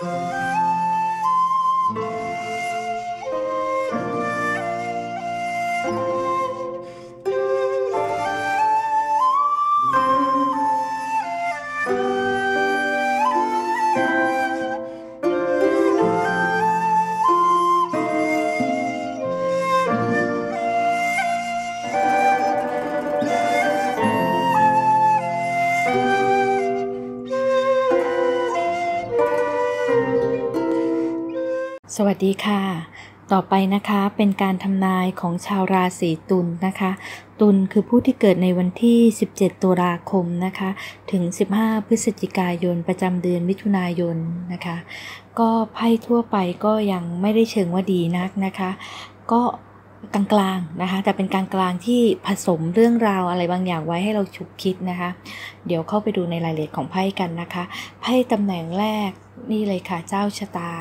ส ดีค่ะ ต่อไปนะคะเป็นการทำนายของชาวราศีตุลนนะคะ ตุลคือผู้ที่เกิดในวันที่ 17 ตุลาคมนะคะ ถึง 15 พฤศจิกายนประจำเดือนมิถุนายนนะคะ ก็ไพ่ทั่วไปก็ยังไม่ได้เชิงว่าดีนักนะคะ ก็กลางๆนะคะ แต่เป็นกลางๆที่ผสมเรื่องราวอะไรบางอย่างไว้ให้เราฉุกคิดนะคะ เดี๋ยวเข้าไปดูในรายละเอียดของไพ่กันนะคะ ไพ่ตำแหน่งแรกนี่เลยค่ะเจ้าชะตา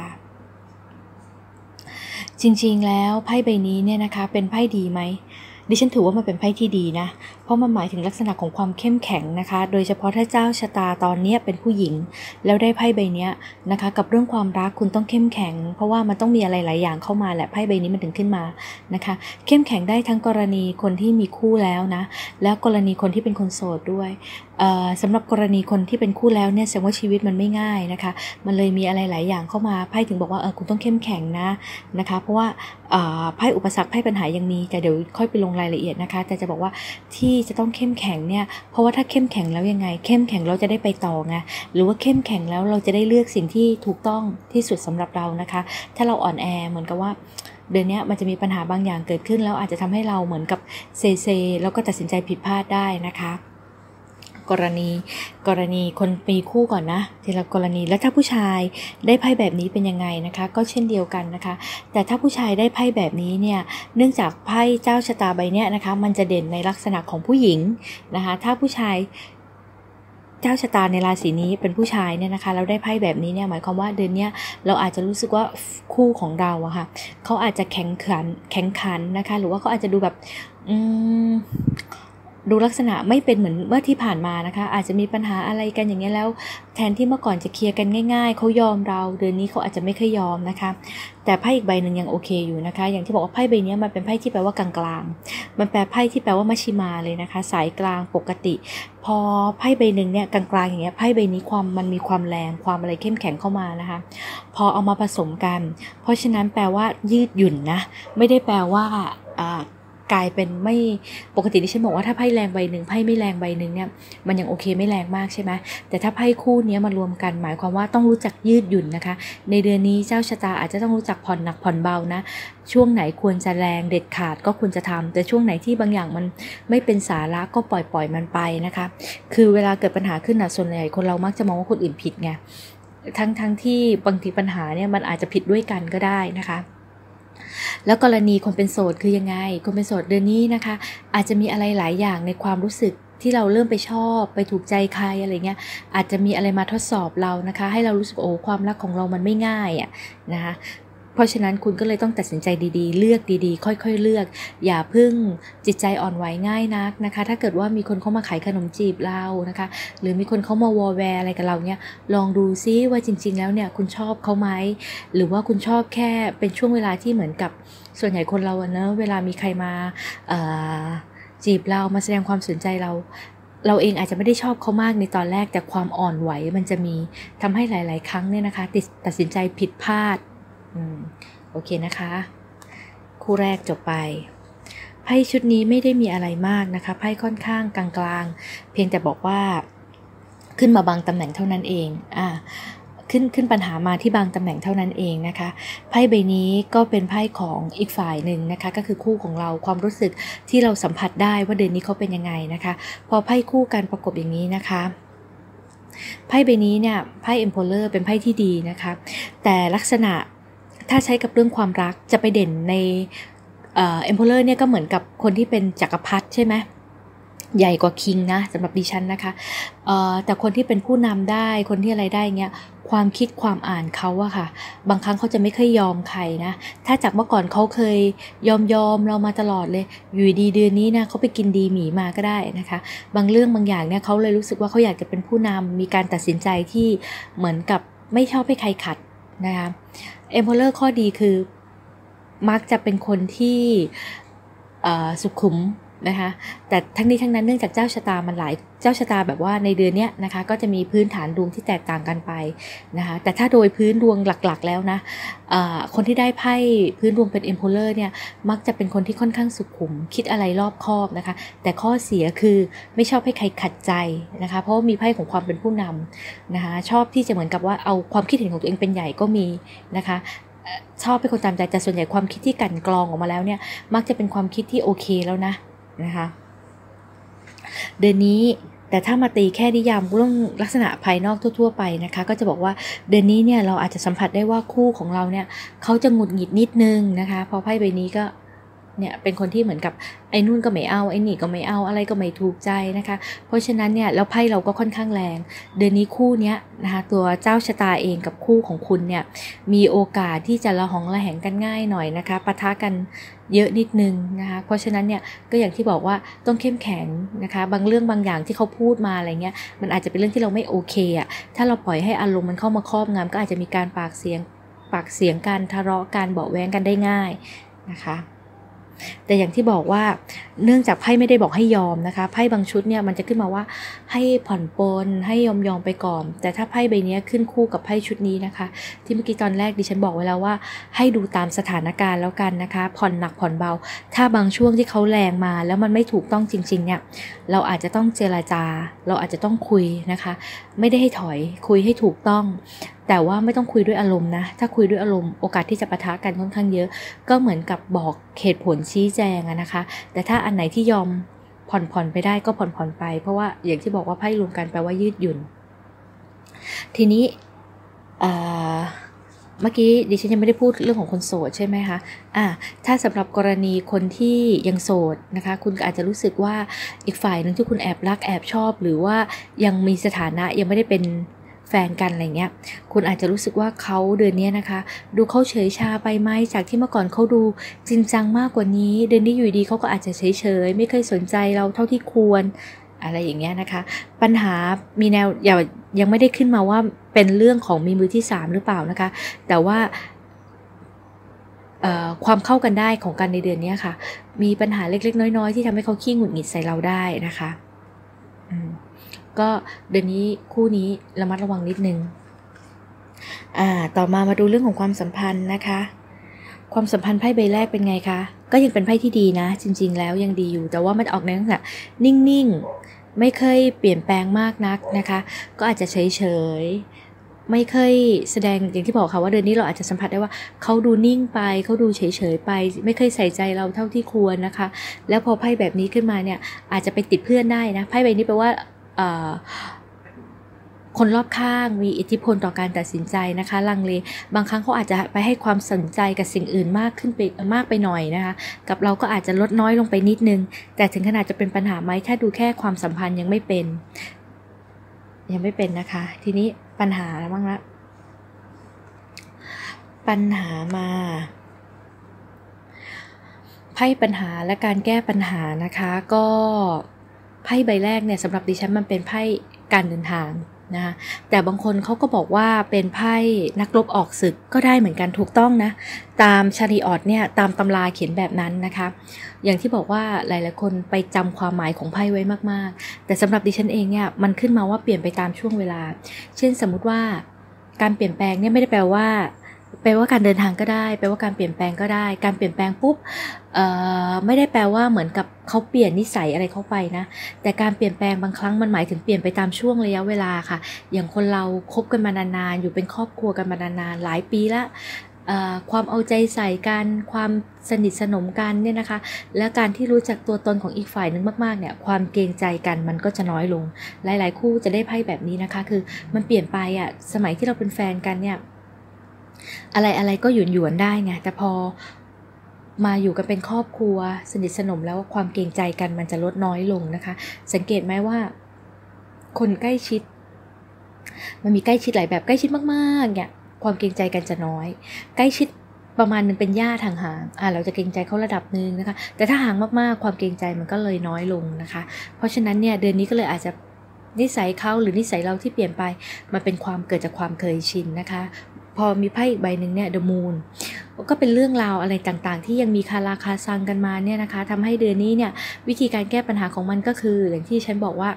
จริงๆ แล้วไพ่ใบนี้เนี่ยนะคะเป็นไพ่ดีไหมดิฉันถือว่ามันเป็นไพ่ที่ดีนะ เพราะมันหมายถึงลักษณะของความเข้มแข็งนะคะ โดยเฉพาะถ้าเจ้าชะตาตอนนี้เป็นผู้หญิง แล้วได้ไพ่ใบนี้นะคะ กับเรื่องความรักคุณต้องเข้มแข็ง เพราะว่ามันต้องมีอะไรหลายอย่างเข้ามาแหละไพ่ใบนี้มันถึงขึ้นมานะคะ เข้มแข็งได้ทั้งกรณีคนที่มีคู่แล้วนะ แล้วกรณีคนที่เป็นคนโสดด้วยสำหรับกรณีคนที่เป็นคู่แล้วเนี่ยแสดงว่าชีวิตมันไม่ง่ายนะคะ มันเลยมีอะไรหลายอย่างเข้ามาไพ่ถึงบอกว่าเออคุณต้องเข้มแข็งนะนะคะ เพราะว่าไพ่อุปสรรคไพ่ปัญหายังมีแต่เดี๋ยวค่อยไปลงรายละเอียดนะคะ แต่จะบอกว่าที่จะต้องเข้มแข็งเนี่ย เพราะว่าถ้าเข้มแข็งแล้วยังไง เข้มแข็งเราจะได้ไปต่อไง หรือว่าเข้มแข็งแล้วเราจะได้เลือกสิ่งที่ถูกต้องที่สุดสำหรับเรานะคะ ถ้าเราอ่อนแอเหมือนกับว่าเดือนนี้มันจะมีปัญหาบางอย่างเกิดขึ้นแล้วอาจจะทำให้เราเหมือนกับเซเซแล้วก็ตัดสินใจผิดพลาดได้นะคะ กรณี กรณีคนมีคู่ก่อนนะทีละกรณีแล้วถ้าผู้ชายได้ไพ่แบบนี้เป็นยังไงนะคะ ก็เช่นเดียวกันนะคะ แต่ถ้าผู้ชายได้ไพ่แบบนี้เนี่ยเนื่องจากไพ่เจ้าชะตาใบเนี้ยนะคะ มันจะเด่นในลักษณะของผู้หญิงนะคะ ถ้าผู้ชายเจ้าชะตาในราศีนี้เป็นผู้ชายเนี่ยนะคะเราได้ไพ่แบบนี้เนี่ยหมายความว่าเดือนนี้เราอาจจะรู้สึกว่าคู่ของเราอะค่ะเขาอาจจะแข็งขันแข็งขันนะคะ หรือว่าเขาอาจจะดูแบบอืม ดูลักษณะไม่เป็นเหมือนเมื่อที่ผ่านมานะคะ อาจจะมีปัญหาอะไรกันอย่างเงี้ยแล้ว แทนที่เมื่อก่อนจะเคลียร์กันง่าย ๆเขายอมเราเดือนนี้เขาอาจจะไม่เคยยอมนะคะ แต่ไพ่อีกใบหนึ่งยังโอเคอยู่นะคะ อย่างที่บอกว่าไพ่ใบนี้มันเป็นไพ่ที่แปลว่ากลางๆ มันแปลไพ่ที่แปลว่ามัชิมาเลยนะคะ สายกลางปกติ พอไพ่ใบหนึ่งเนี่ยกลางๆอย่างเงี้ยไพ่ใบนี้ความมันมีความแรงความอะไรเข้มแข็งเข้ามานะคะ พอเอามาผสมกัน เพราะฉะนั้นแปลว่ายืดหยุ่นนะไม่ได้แปลว่าอ่า กลายเป็นไม่ปกติที่ฉันบอกว่าถ้าไพ่แรงใบหนึ่งไพ่ไม่แรงใบหนึ่งเนี่ยมันยังโอเคไม่แรงมากใช่ไหมแต่ถ้าไพ่คู่นี้มารวมกัน หมายความว่าต้องรู้จักยืดหยุ่นนะคะ ในเดือนนี้เจ้าชะตาอาจจะต้องรู้จักผ่อนหนักผ่อนเบานะช่วงไหนควรจะแรงเด็ดขาดก็ควรจะทำแต่ช่วงไหนที่บางอย่างมันไม่เป็นสาระก็ปล่อยปล่อยมันไปนะคะ คือเวลาเกิดปัญหาขึ้นนะส่วนใหญ่คนเรามักจะมองว่าคนอื่นผิดไงทั้งทั้งที่บางทีปัญหาเนี่ยมันอาจจะผิดด้วยกันก็ได้นะคะ แล้วกรณีคนเป็นโสดคือยังไง คนเป็นโสดเดือนนี้นะคะ อาจจะมีอะไรหลายอย่างในความรู้สึกที่เราเริ่มไปชอบไปถูกใจใครอะไรเงี้ยอาจจะมีอะไรมาทดสอบเรานะคะ ให้เรารู้สึกโอ้ความรักของเรามันไม่ง่ายอะ่ะนะคะ เพราะฉะนั้นคุณก็เลยต้องตัดสินใจดีๆ เลือกดีๆ ค่อยๆ เลือก อย่าพึ่งจิตใจอ่อนไหวง่ายนักนะคะ ถ้าเกิดว่ามีคนเข้ามาขายขนมจีบเรานะคะ หรือมีคนเข้ามาวอลแวร์อะไรกับเราเนี่ยลองดูซิว่าจริง ๆ แล้วเนี่ยคุณชอบเขาไหมหรือว่าคุณชอบแค่เป็นช่วงเวลาที่เหมือนกับส่วนใหญ่คนเราเนอะเวลามีใครมาจีบเรามาแสดงความสนใจเราเราเองอาจจะไม่ได้ชอบเขามากในตอนแรกแต่ความอ่อนไหวมันจะมีทำให้หลาย ๆ ครั้งเนี่ยนะคะตัดสินใจผิดพลาด โอเคนะคะ คู่แรกจบไปไพ่ชุดนี้ไม่ได้มีอะไรมากนะคะไพ่ค่อนข้างกลางๆ เพียงแต่บอกว่าขึ้นมาบางตำแหน่งเท่านั้นเองอ่าขึ้นขึ้นปัญหามาที่บางตำแหน่งเท่านั้นเองนะคะไพ่ใบนี้ก็เป็นไพ่ของอีกฝ่ายหนึ่งนะคะก็คือคู่ของเราความรู้สึกที่เราสัมผัสได้ว่าเดือนนี้เขาเป็นยังไงนะคะ พอไพ่คู่กันประกบอย่างนี้นะคะไพ่ใบนี้เนี่ยไพ่เอ็มโพเลอร์เป็นไพ่ที่ดีนะคะแต่ลักษณะ ถ้าใช้กับเรื่องความรักจะไปเด่นในเอ็มโพเลอร์เนี่ยก็เหมือนกับคนที่เป็นจักรพรรดิใช่ไหมใหญ่กว่าคิงนะสำหรับดิฉันนะคะแต่คนที่เป็นผู้นำได้คนที่อะไรได้เงี้ยความคิดความอ่านเขาอะค่ะ บางครั้งเขาจะไม่เคยยอมใครนะ ถ้าจากเมื่อก่อนเขาเคยยอมยอมเรามาตลอดเลย อยู่ดีเดือนนี้นะเขาไปกินดีหมีมาก็ได้นะคะ บางเรื่องบางอย่างเนี่ยเขาเลยรู้สึกว่าเขาอยากจะเป็นผู้นำมีการตัดสินใจที่เหมือนกับไม่ชอบให้ใครขัดนะคะ เอ็มพอเลอร์ข้อดีคือ มักจะเป็นคนที่สุขุม นะคะแต่ทั้งนี้ทั้งนั้นเนื่องจากเจ้าชะตามันหลายเจ้าชะตาแบบว่าในเดือนนี้นะคะก็จะมีพื้นฐานดวงที่แตกต่างกันไปนะคะแต่ถ้าโดยพื้นดวงหลักๆแล้วนะะคนที่ได้ไพ่พื้นดวงเป็นเอ็มโพเลอร์เนี่ยมักจะเป็นคนที่ค่อนข้างสุขุม คิดอะไรรอบคอบนะคะ แต่ข้อเสียคือไม่ชอบให้ใครขัดใจนะคะเพราะมีไพ่ของความเป็นผู้นำนะคะชอบที่จะเหมือนกับว่าเอาความคิดเห็นของตัวเองเป็นใหญ่ก็มีนะคะชอบเป็นคนตามใจแต่ส่วนใหญ่ความคิดที่กันกรองออกมาแล้วเนี่ยมักจะเป็นความคิดที่โอเคแล้วนะ นะคะ เดือนนี้แต่ถ้ามาตีแค่นิยามเรื่องลักษณะภายนอกทั่ว ๆ ไปนะคะ ก็จะบอกว่าเดือนนี้เนี่ยเราอาจจะสัมผัสได้ว่าคู่ของเราเนี่ยเขาจะหงุดหงิดนิดนึงนะคะ พอไพ่ใบนี้ก็ เนี่ยเป็นคนที่เหมือนกับไอ้นู่นก็ไม่เอาไอ้นี่ก็ไม่เอาอะไรก็ไม่ถูกใจนะคะ เพราะฉะนั้นเนี่ยแล้วไพ่เราก็ค่อนข้างแรง เดือนนี้คู่เนี้ยนะคะตัวเจ้าชะตาเองกับคู่ของคุณเนี่ยมีโอกาสที่จะระหองระแหงกันง่ายหน่อยนะคะปะทะกันเยอะนิดนึงนะคะเพราะฉะนั้นเนี่ยก็อย่างที่บอกว่าต้องเข้มแข็งนะคะบางเรื่องบางอย่างที่เขาพูดมาอะไรเงี้ยมันอาจจะเป็นเรื่องที่เราไม่โอเคอะ่ะถ้าเราปล่อยให้อารมณ์มันเข้ามาครอบงำก็อาจจะมีการปากเสียงปากเสียงการทะเลาะการเบาแวงกันได้ง่ายนะคะ แต่อย่างที่บอกว่าเนื่องจากไพ่ไม่ได้บอกให้ยอมนะคะไพ่บางชุดเนี่ยมันจะขึ้นมาว่าให้ผ่อนปลนให้ยอมยอมไปก่อน แต่ถ้าไพ่ใบนี้ขึ้นคู่กับไพ่ชุดนี้นะคะ ที่เมื่อกี้ตอนแรกดิฉันบอกไว้แล้วว่า ให้ดูตามสถานการณ์แล้วกันนะคะ ผ่อนหนักผ่อนเบา ถ้าบางช่วงที่เขาแรงมา แล้วมันไม่ถูกต้องจริงๆเนี่ยเราอาจจะต้องเจราจา เราอาจจะต้องคุยนะคะ ไม่ได้ให้ถอยคุยให้ถูกต้อง แต่ว่าไม่ต้องคุยด้วยอารมณ์นะ ถ้าคุยด้วยอารมณ์โอกาสที่จะปะทะกันค่อนข้างเยอะ ก็เหมือนกับบอกเหตุผลชี้แจงนะคะ แต่ถ้าอันไหนที่ยอมผ่อนผ่อนไปได้ก็ผ่อนผ่อนไป เพราะว่าอย่างที่บอกว่าไพ่รวมกันแปลว่ายืดหยุ่น ทีนี้เมื่อกี้ดิฉันยังไม่ได้พูดเรื่องของคนโสดใช่ไหมคะ อ่า ถ้าสำหรับกรณีคนที่ยังโสดนะคะ คุณก็อาจจะรู้สึกว่าอีกฝ่ายหนึ่งที่คุณแอบรักแอบชอบ หรือว่ายังมีสถานะยังไม่ได้เป็น แฟนกันอะไรเงี้ย คุณอาจจะรู้สึกว่าเขาเดือนนี้นะคะ ดูเขาเฉยชาไปไหมจากที่เมื่อก่อนเขาดูจริงจังมากกว่านี้ เดือนนี้อยู่ดีเขาก็อาจจะเฉยเฉยไม่เคยสนใจเราเท่าที่ควรอะไรอย่างเงี้ยนะคะ ปัญหามีแนวอย่ายังไม่ได้ขึ้นมาว่าเป็นเรื่องของมีมือที่ 3 หรือเปล่านะคะ แต่ว่าความเข้ากันได้ของกันในเดือนนี้ค่ะ มีปัญหาเล็กๆ น้อยๆ ที่ทำให้เขาขี้หงุดหงิดใส่เราได้นะคะ ก็เดือนนี้คู่นี้ระมัดระวังนิดนึงอ่าต่อมามาดูเรื่องของความสัมพันธ์นะคะ ความสัมพันธ์ไพ่ใบแรกเป็นไงคะ ก็ยังเป็นไพ่ที่ดีนะ จริง ๆ แล้วยังดีอยู่ แต่ว่ามันออกในลักษณะนิ่งๆ ไม่เคยเปลี่ยนแปลงมากนักนะคะ ก็อาจจะเฉยๆ ไม่เคยแสดงอย่างที่บอกค่ะว่าเดือนนี้เราอาจจะสัมผัสได้ว่าเขาดูนิ่งไปเขาดูเฉยๆไป ไม่เคยใส่ใจเราเท่าที่ควรนะคะ แล้วพอไพ่แบบนี้ขึ้นมาเนี่ยอาจจะไปติดเพื่อนได้นะไพ่ใบนี้แปลว่า คนรอบข้างมีอิทธิพลต่อการตัดสินใจนะคะลังเลบางครั้งเขาอาจจะไปให้ความสนใจกับสิ่งอื่นมากขึ้นไปมากไปหน่อยนะคะ กับเราก็อาจจะลดน้อยลงไปนิดนึง แต่ถึงขนาดจะเป็นปัญหาไหมถ้าดูแค่ความสัมพันธ์ยังไม่เป็น ยังไม่เป็นนะคะ ทีนี้ปัญหาบ้างละปัญหามาไพ่ปัญหาและการแก้ปัญหานะคะก็ ไพ่ใบแรกเนี่ยสำหรับดิฉันมันเป็นไพ่การเดินทางนะคะแต่บางคนเขาก็บอกว่าเป็นไพ่นักรบออกศึกก็ได้เหมือนกันถูกต้องนะ ตามชาริออดเนี่ยตามตำราเขียนแบบนั้นนะคะ อย่างที่บอกว่าหลายๆคนไปจำความหมายของไพ่ไว้มากๆ แต่สำหรับดิฉันเองเนี่ยมันขึ้นมาว่าเปลี่ยนไปตามช่วงเวลา เช่นสมมุติว่าการเปลี่ยนแปลงเนี่ยไม่ได้แปลว่า แปลว่าการเดินทางก็ได้ แปลว่าการเปลี่ยนแปลงก็ได้ การเปลี่ยนแปลงปุ๊บไม่ได้แปลว่าเหมือนกับเขาเปลี่ยนนิสัยอะไรเข้าไปนะ แต่การเปลี่ยนแปลงบางครั้งมันหมายถึงเปลี่ยนไปตามช่วงระยะเวลาค่ะ อย่างคนเราคบกันมานานๆ อยู่เป็นครอบครัวกันมานานๆ หลายปีละความเอาใจใส่กัน ความสนิทสนมกันเนี่ยนะคะ และการที่รู้จักตัวตนของอีกฝ่ายนึงมากๆเนี่ย ความเกรงใจกันมันก็จะน้อยลง หลายๆ คู่จะได้ไพ่แบบนี้นะคะ คือมันเปลี่ยนไปอะ่ะ สมัยที่เราเป็นแฟนกันเนี่ย อะไรอะไรก็หยุนหยวนได้ไงแต่พอมาอยู่กันเป็นครอบครัว สนิทสนมแล้วความเกรงใจกันมันจะลดน้อยลงนะคะ สังเกตไหมว่า คนใกล้ชิด มันมีใกล้ชิดหลายแบบใกล้ชิดมากๆเนี่ยความเกรงใจกันจะน้อย ใกล้ชิดประมาณนึงเป็นญาติห่างๆอ่าเราจะเกรงใจเขาระดับหนึ่งนะคะ แต่ถ้าห่างมากๆ ความเกรงใจมันก็เลยน้อยลงนะคะ เพราะฉะนั้นเนี่ยเดือนนี้ก็เลยอาจจะนิสัยเขาหรือนิสัยเราที่เปลี่ยนไป มันเป็นความเกิดจากความเคยชินนะคะ พอมีไพ่อีกใบหนึ่งเนี่ย The Moon ก็เป็นเรื่องราวอะไรต่างๆ ที่ยังมีคาราคาซังกันมาเนี่ยนะคะทำให้เดือนนี้เนี่ยวิธีการแก้ปัญหาของมันก็คือ อย่างที่ฉันบอกว่า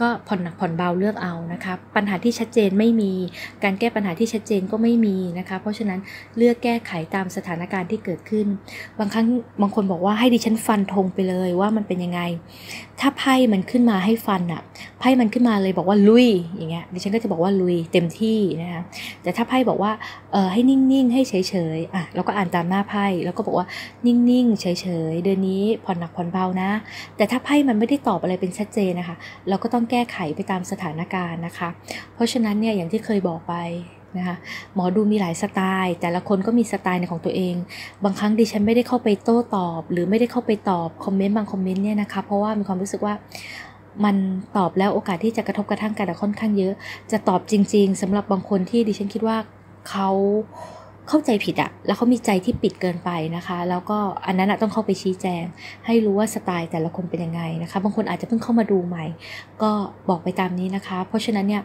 ก็ผ่อนหนักผ่อนเบาเลือกเอานะคะปัญหาที่ชัดเจนไม่มีการแก้ปัญหาที่ชัดเจนก็ไม่มีนะคะ เพราะฉะนั้นเลือกแก้ไขตามสถานการณ์ที่เกิดขึ้น บางครั้งบางคนบอกว่าให้ดิฉันฟันธงไปเลยว่ามันเป็นยังไง ถ้าไพ่มันขึ้นมาให้ฟันอะไพ่มันขึ้นมาเลยบอกว่าลุยอย่างเงี้ยดิฉันก็จะบอกว่าลุยเต็มที่นะคะแต่ถ้าไพ่บอกว่าเออให้นิ่งๆให้เฉยๆอะเราก็อ่านตามหน้าไพ่แล้วก็บอกว่านิ่งๆเฉยๆเดือนนี้ผ่อนหนักผ่อนเบานะ แต่ถ้าไพ่มันไม่ได้ตอบอะไรเป็นชัดเจนนะคะ เราก็ต้องแก้ไขไปตามสถานการณ์นะคะ เพราะฉะนั้นเนี่ยอย่างที่เคยบอกไปนะคะหมอดูมีหลายสไตล์ แต่ละคนก็มีสไตล์ในของตัวเอง บางครั้งดิฉันไม่ได้เข้าไปโต้ตอบ หรือไม่ได้เข้าไปตอบคอมเมนต์บางคอมเมนต์เนี่ยนะคะเพราะว่ามีความรู้สึกว่ามันตอบแล้วโอกาสที่จะกระทบกระทั่งกันค่อนข้างเยอะ จะตอบจริง ๆสำหรับบางคนที่ดิฉันคิดว่าเขา เข้าใจผิดอะแล้วเขามีใจที่ปิดเกินไปนะคะ แล้วก็อันนั้นต้องเข้าไปชี้แจง ให้รู้ว่าสไตล์แต่ละคนเป็นยังไงนะคะ บางคนอาจจะเพิ่งเข้ามาดูใหม่ ก็บอกไปตามนี้นะคะ เพราะฉะนั้นเนี่ย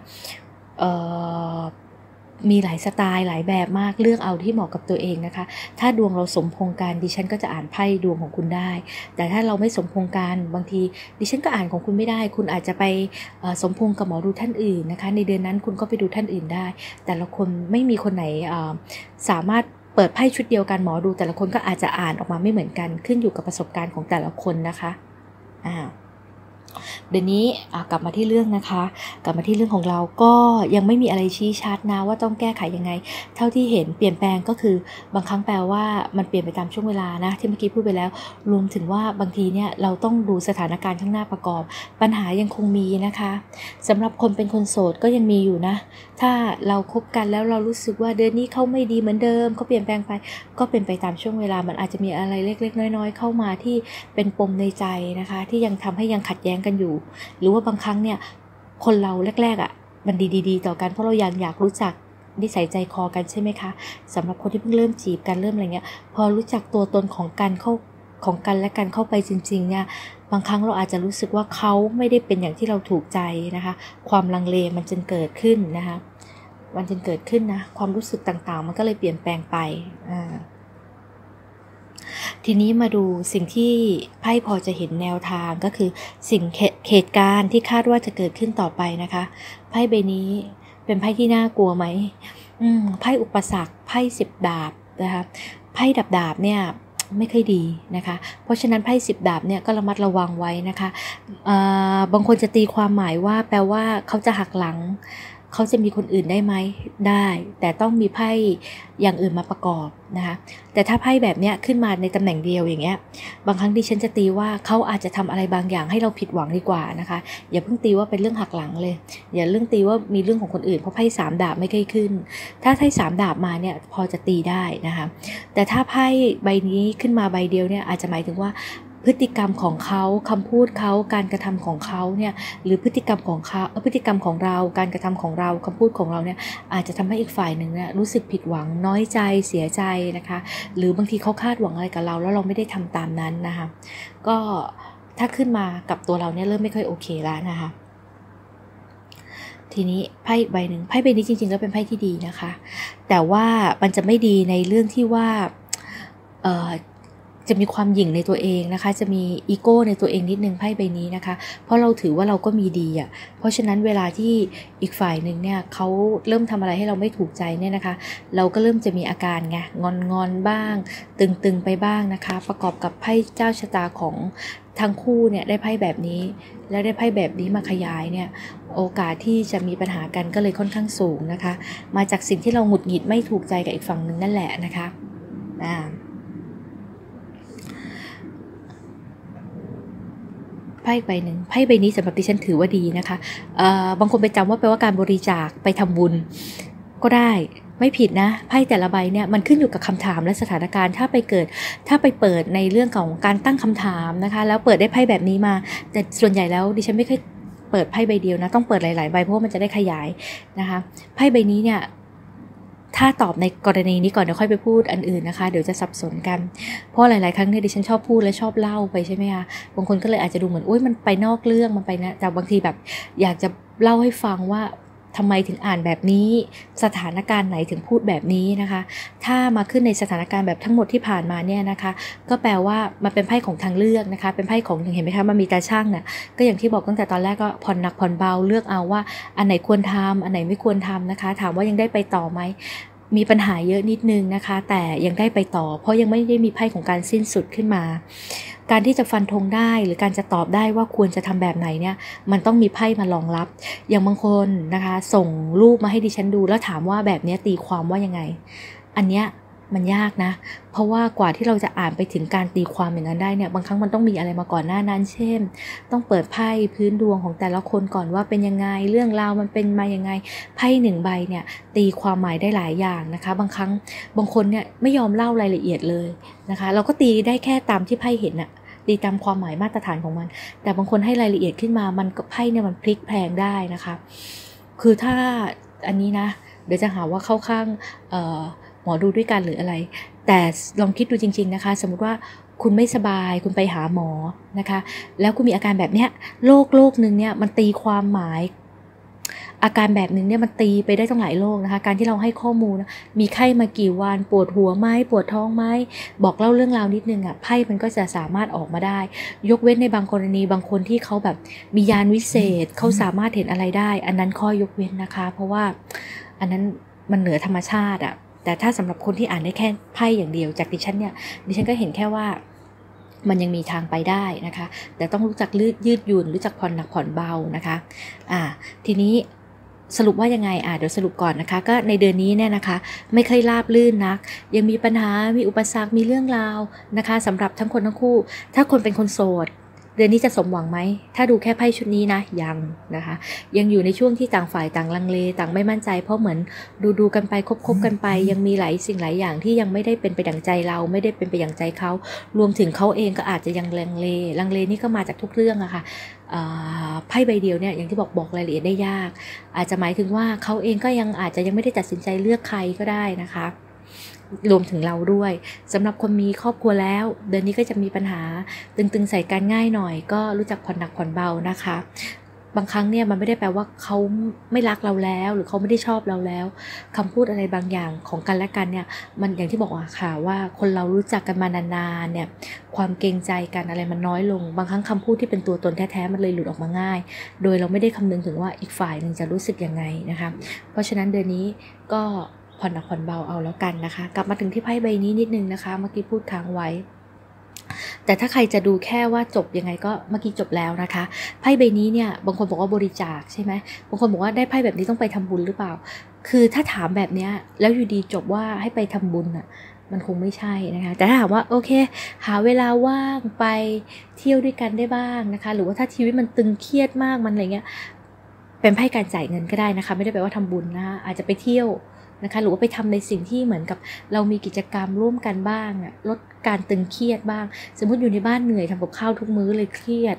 มีหลายสไตล์หลายแบบมากเลือกเอาที่เหมาะกับตัวเองนะคะ ถ้าดวงเราสมพงกันดิฉันก็จะอ่านไพ่ดวงของคุณได้ แต่ถ้าเราไม่สมพงกันบางที ดิฉันก็อ่านของคุณไม่ได้ คุณอาจจะไปสมพงกับหมอดูท่านอื่นนะคะ ในเดือนนั้นคุณก็ไปดูท่านอื่นได้ แต่ละคนไม่มีคนไหนสามารถเปิดไพ่ชุดเดียวกันหมอดู แต่ละคนก็อาจจะอ่านออกมาไม่เหมือนกันขึ้นอยู่กับประสบการณ์ของแต่ละคนนะคะอ่า เดี๋ยวนี้กลับมาที่เรื่องนะคะ กลับมาที่เรื่องของเราก็ยังไม่มีอะไรชี้ชัดนะว่าต้องแก้ไขยังไง เท่าที่เห็นเปลี่ยนแปลงก็คือบางครั้งแปลว่ามันเปลี่ยนไปตามช่วงเวลานะที่เมื่อกี้พูดไปแล้ว รวมถึงว่าบางทีเนี่ยเราต้องดูสถานการณ์ข้างหน้าประกอบ ปัญหายังคงมีนะคะสำหรับคนเป็นคนโสดก็ยังมีอยู่นะ ถ้าเราคบกันแล้วเรารู้สึกว่าเดือนนี้เขาไม่ดีเหมือนเดิมเขาเปลี่ยนแปลงไป ก็เป็นไปตามช่วงเวลามันอาจจะมีอะไรเล็ก ๆ น้อย ๆ เข้ามาที่เป็นปมในใจนะคะ ที่ยังทำให้ยังขัดแย้งกันอยู่หรือว่าบางครั้งเนี่ยคนเราแรกๆอะ่ะมันดีๆต่อกันเพราะเรายังอยากรู้จักนิสัยใจคอกันใช่ไหมคะสำหรับคนที่เพิ่งเริ่มจีบกันเริ่มอะไรเงี้ย พอรู้จักตัวตนของกันเข้าของกันและกันเข้าไปจริงๆเนี่ยบางครั้งเราอาจจะรู้สึกว่าเขาไม่ได้เป็นอย่างที่เราถูกใจนะคะ ความลังเลมันจึงเกิดขึ้นนะคะมันจึงเกิดขึ้นนะความรู้สึกต่างๆ มันก็เลยเปลี่ยนแปลงไปอ่า ทีนี้มาดูสิ่งที่ไพ่พอจะเห็นแนวทางก็คือสิ่งเหตุการณ์ที่คาดว่าจะเกิดขึ้นต่อไปนะคะ ไพ่ใบนี้เป็นไพ่ที่น่ากลัวไหมอืมไพ่อุปสรรคไพ่สิบดาบนะคะไพ่ดับดาบเนี่ยไม่ค่อยดีนะคะ เพราะฉะนั้นไพ่สิบดาบเนี่ยก็ระมัดระวังไว้นะคะ บางคนจะตีความหมายว่าแปลว่าเขาจะหักหลัง เขาจะมีคนอื่นได้ไหมได้ แต่ต้องมีไพ่อย่างอื่นมาประกอบนะคะแต่ถ้าไพ่แบบเนี้ยขึ้นมาในตำแหน่งเดียวอย่างเงี้ยบางครั้งดิฉันจะตีว่าเขาอาจจะทำอะไรบางอย่างให้เราผิดหวังดีกว่านะคะอย่าเพิ่งตีว่าเป็นเรื่องหักหลังเลย อย่าเรื่องตีว่ามีเรื่องของคนอื่นเพราะไพ่สามดาบไม่เคยขึ้น ถ้าไพ่สามดาบมาเนี่ยพอจะตีได้นะคะแต่ถ้าไพ่ใบนี้ขึ้นมาใบเดียวเนี่ยอาจจะหมายถึงว่า พฤติกรรมของเขาคำพูดเขาการกระทำของเขาเนี่ยหรือพฤติกรรมของเขาพฤติกรรมของเราการกระทำของเราคำพูดของเราเนี่ยอาจจะทำให้อีกฝ่ายหนึ่งเนี่ยรู้สึกผิดหวังน้อยใจเสียใจนะคะ หรือบางทีเขาคาดหวังอะไรกับเรา แล้วเราไม่ได้ทำตามนั้นนะคะก็ถ้าขึ้นมากับตัวเราเนี่ยเริ่มไม่ค่อยโอเคแล้วนะคะทีนี้ไพ่ใบหนึ่งไพ่ใบนี้จริงๆก็เป็นไพ่ที่ดีนะคะ แต่ว่ามันจะไม่ดีในเรื่องที่ว่า จะมีความหยิ่งในตัวเองนะคะ จะมีอีโก้ในตัวเองนิดนึงไพ่ใบนี้นะคะ เพราะเราถือว่าเราก็มีดีอะ เพราะฉะนั้นเวลาที่อีกฝ่ายหนึ่งเนี่ยเขาเริ่มทำอะไรให้เราไม่ถูกใจเนี่ยนะคะ เราก็เริ่มจะมีอาการไงงอนงอนบ้าง ตึงๆไปบ้างนะคะ ประกอบกับไพ่เจ้าชะตาของทั้งคู่เนี่ยได้ไพ่แบบนี้ แล้วได้ไพ่แบบนี้มาขยายเนี่ยโอกาสที่จะมีปัญหากันก็เลยค่อนข้างสูงนะคะ มาจากสิ่งที่เราหงุดหงิดไม่ถูกใจกับอีกฝั่งหนึ่งนั่นแหละนะคะอ่า ไพ่ใบหนึ่งไพ่ใบนี้สำหรับดิฉันถือว่าดีนะคะบางคนไปจำว่าแปลว่าการบริจาคไปทำบุญ ก็ได้ไม่ผิดนะไพ่แต่ละใบเนี่ยมันขึ้นอยู่กับคำถามและสถานการณ์ถ้าไปเกิด ถ้าไปเปิดในเรื่องของการตั้งคำถามนะคะ แล้วเปิดได้ไพ่แบบนี้มา แต่ส่วนใหญ่แล้วดิฉันไม่เคยเปิดไพ่ใบเดียวนะ ต้องเปิดหลาย ๆ ใบเพราะว่ามันจะได้ขยายนะคะไพ่ใบนี้เนี่ย ถ้าตอบในกรณีนี้ก่อนเดี๋ยวค่อยไปพูดอันอื่นนะคะ เดี๋ยวจะสับสนกัน เพราะหลาย ๆ ครั้งเนี่ยดิฉันชอบพูดและชอบเล่าไปใช่ไหมคะ บางคนก็เลยอาจจะดูเหมือนอุ้ยมันไปนอกเรื่องมันไปนะ แต่บางทีแบบอยากจะเล่าให้ฟังว่า ทำไมถึงอ่านแบบนี้ สถานการณ์ไหนถึงพูดแบบนี้นะคะ ถ้ามาขึ้นในสถานการณ์แบบทั้งหมดที่ผ่านมาเนี่ยนะคะ ก็แปลว่ามันเป็นไพ่ของทางเลือกนะคะ เป็นไพ่ของเห็นไหมคะมันมีตาช่างเนี่ยก็อย่างที่บอกตั้งแต่ตอนแรกก็ผ่อนหนักผ่อนเบาเลือกเอาว่า อันไหนควรทำอันไหนไม่ควรทำนะคะ ถามว่ายังได้ไปต่อไหมมีปัญหาเยอะนิดนึงนะคะ แต่ยังได้ไปต่อ เพราะยังไม่ได้มีไพ่ของการสิ้นสุดขึ้นมา การที่จะฟันธงได้หรือการจะตอบได้ว่าควรจะทำแบบไหนเนี่ยมันต้องมีไพ่มารองรับ อย่างบางคนนะคะ ส่งรูปมาให้ดิฉันดูแล้วถามว่าแบบนี้ตีความว่ายังไง อันเนี้ย มันยากนะ เพราะว่ากว่าที่เราจะอ่านไปถึงการตีความอย่างนั้นได้เนี่ย บางครั้งมันต้องมีอะไรมาก่อนหน้านั้น เช่น ต้องเปิดไพ่พื้นดวงของแต่ละคนก่อนว่าเป็นยังไง เรื่องราวมันเป็นมายังไง ไพ่หนึ่งใบเนี่ยตีความหมายได้หลายอย่างนะคะ บางครั้งบางคนเนี่ยไม่ยอมเล่ารายละเอียดเลยนะคะ เราก็ตีได้แค่ตามที่ไพ่เห็นอะตีตามความหมายมาตรฐานของมัน แต่บางคนให้รายละเอียดขึ้นมา มันก็ไพ่เนี่ยมันพลิกแพลงได้นะคะ คือถ้าอันนี้นะ เดี๋ยวจะหาว่าเข้าข้าง หมอดูด้วยกันหรืออะไร แต่ลองคิดดูจริง ๆนะคะ สมมติว่าคุณไม่สบายคุณไปหาหมอนะคะ แล้วคุณมีอาการแบบเนี้ยโรคโรคหนึ่งเนี่ยมันตีความหมาย อาการแบบนึงเนี่ยมันตีไปได้ตั้งหลายโรคนะคะ การที่เราให้ข้อมูล มีไข้มากี่วันปวดหัวไหมปวดท้องไหมบอกเล่าเรื่องราวนิดนึงอะ่ะไพ่มันก็จะสามารถออกมาได้ ยกเว้นในบางกรณีบางคนที่เขาแบบมียานวิเศษเขาสามารถเห็นอะไรได้ อันนั้นข้อยกเว้นนะคะ เพราะว่าอันนั้นมันเหนือธรรมชาติอะ่ะ แต่ถ้าสำหรับคนที่อ่านได้แค่ไพ่อย่างเดียว จากดิฉันเนี่ยดิฉันก็เห็นแค่ว่ามันยังมีทางไปได้นะคะ แต่ต้องรู้จักลืดยืดหยุ่นรู้จักผ่อนหนักผ่อนเบานะคะอ่าทีนี้สรุปว่ายังไงอ่าเดี๋ยวสรุปก่อนนะคะ ก็ในเดือนนี้เนี่ยนะคะ ไม่เคยราบลื่นนัก ยังมีปัญหามีอุปสรรคมีเรื่องราวนะคะสำหรับทั้งคนทั้งคู่ ถ้าคนเป็นคนโสด เดือนนี้จะสมหวังไหม ถ้าดูแค่ไพ่ชุดนี้นะ ยังนะคะ ยังอยู่ในช่วงที่ต่างฝ่ายต่างลังเล ต่างไม่มั่นใจ เพราะเหมือนดูดูกันไปคบคบกันไป ยังมีหลายสิ่งหลายอย่างที่ยังไม่ได้เป็นไปดังใจเรา ไม่ได้เป็นไปอย่างใจเขา รวมถึงเขาเองก็อาจจะยังลังเล ลังเลนี่ก็มาจากทุกเรื่องอะค่ะไพ่ใบเดียวเนี่ย อย่างที่บอกบอกรายละเอียดได้ยาก อาจจะหมายถึงว่าเขาเองก็ยังอาจจะยังไม่ได้ตัดสินใจเลือกใครก็ได้นะคะ รวมถึงเราด้วยสำหรับคนมีครอบครัวแล้ว เดือนนี้ก็จะมีปัญหาตึงๆใส่กันง่ายหน่อย ก็รู้จักผ่อนหนักผ่อนเบานะคะ บางครั้งเนี่ยมันไม่ได้แปลว่าเขาไม่รักเราแล้ว หรือเขาไม่ได้ชอบเราแล้วคำพูดอะไรบางอย่างของกันและกันเนี่ยมันอย่างที่บอกว่าค่ะว่าคนเรารู้จักกันมานานๆเนี่ยความเกรงใจกันอะไรมันน้อยลง บางครั้งคำพูดที่เป็นตัวตนแท้ๆมันเลยหลุดออกมาง่าย โดยเราไม่ได้คำนึงถึงว่าอีกฝ่ายหนึ่งจะรู้สึกยังไงนะคะ เพราะฉะนั้นเดือนนี้ก็ ผ่อนหนักผ่อนเบาเอาแล้วกันนะคะ กลับมาถึงที่ไพ่ใบนี้นิดนึงนะคะ เมื่อกี้พูดค้างไว้ แต่ถ้าใครจะดูแค่ว่าจบยังไงก็เมื่อกี้จบแล้วนะคะไพ่ใบนี้เนี่ยบางคนบอกว่าบริจาคใช่ไหมบางคนบอกว่าได้ไพ่แบบนี้ต้องไปทำบุญหรือเปล่า คือถ้าถามแบบเนี้ยแล้วอยู่ดีจบว่าให้ไปทำบุญอะมันคงไม่ใช่นะคะ แต่ถ้าถามว่าโอเค หาเวลาว่างไปเที่ยวด้วยกันได้บ้างนะคะ หรือว่าถ้าชีวิตมันตึงเครียดมากมันอะไรเงี้ยเป็นไพ่การจ่ายเงินก็ได้นะคะ ไม่ได้แปลว่าทำบุญนะคะอาจจะไปเที่ยว นะคะหรือว่าไปทำในสิ่งที่เหมือนกับเรามีกิจกรรมร่วมกันบ้างอะลดการตึงเครียดบ้าง สมมติอยู่ในบ้านเหนื่อยทำกับข้าวทุกมื้อเลยเครียด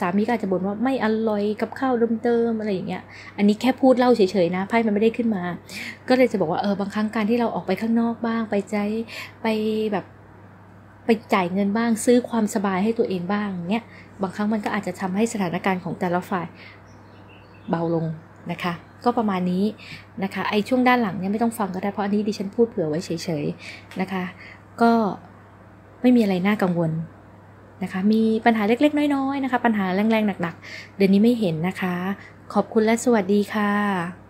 สามีก็อาจจะบ่นว่าไม่อร่อยกับข้าวเดิมๆอะไรอย่างเงี้ย อันนี้แค่พูดเล่าเฉยๆนะไพ่มันไม่ได้ขึ้นมา ก็เลยจะบอกว่าเออบางครั้งการที่เราออกไปข้างนอกบ้าง ไปใจไปแบบไปจ่ายเงินบ้างซื้อความสบายให้ตัวเองบ้างเนี้ยบางครั้งมันก็อาจจะทำให้สถานการณ์ของแต่ละฝ่ายเบาลง นะคะ ก็ประมาณนี้นะคะไอช่วงด้านหลังเนี่ยไม่ต้องฟังก็ได้เพราะอันนี้ดิฉันพูดเผื่อไว้เฉยๆนะคะ ก็ไม่มีอะไรน่ากังวลนะคะมีปัญหาเล็กๆ น้อยๆนะคะ ปัญหาแรงๆหนักๆ เดือนนี้ไม่เห็นนะคะ ขอบคุณและสวัสดีค่ะ